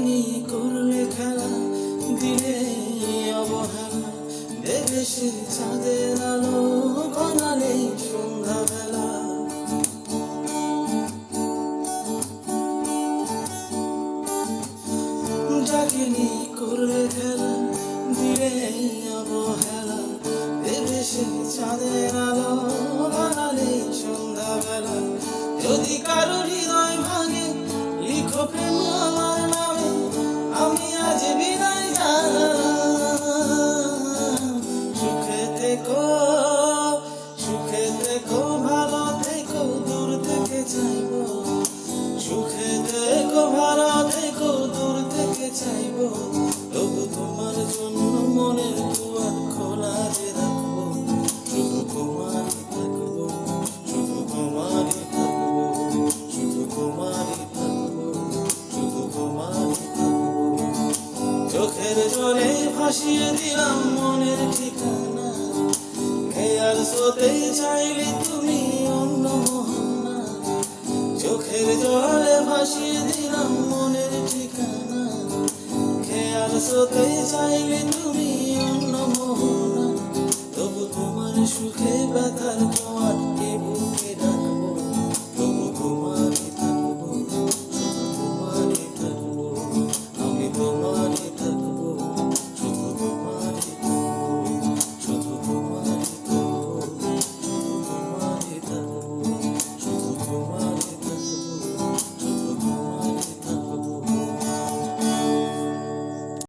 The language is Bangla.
নিয়ে করলে খেলা, দিলে অবহেলা। সে চাঁদের আলো গনালে সন্ধ্যাবেলা। নিয়ে করলে খেলা, দিলে অবহেলা। সে চাঁদের আলো বানালে সন্ধ্যাবেলা। যদি কারও হৃদয় ভাঙে তোমার জন্য মনের দুয়ার খোলা রাখব। শুধু তোমারই থাকব, শুধু তোমারই থাকব, শুধু তোমারই থাকব, শুধু তোমারই থাকব। চোখের জলে ভাসিয়ে দিলাম মনের ঠিকানা। খেয়াল সোতে চাইলে তুমি অন্য মোহনা। চোখের জলে ভাসিয়ে দিলাম মনের ঠিকানা। সোতে চাইলে তুমি অন্য মোহনা তবু তোমার সুখে ব্যথার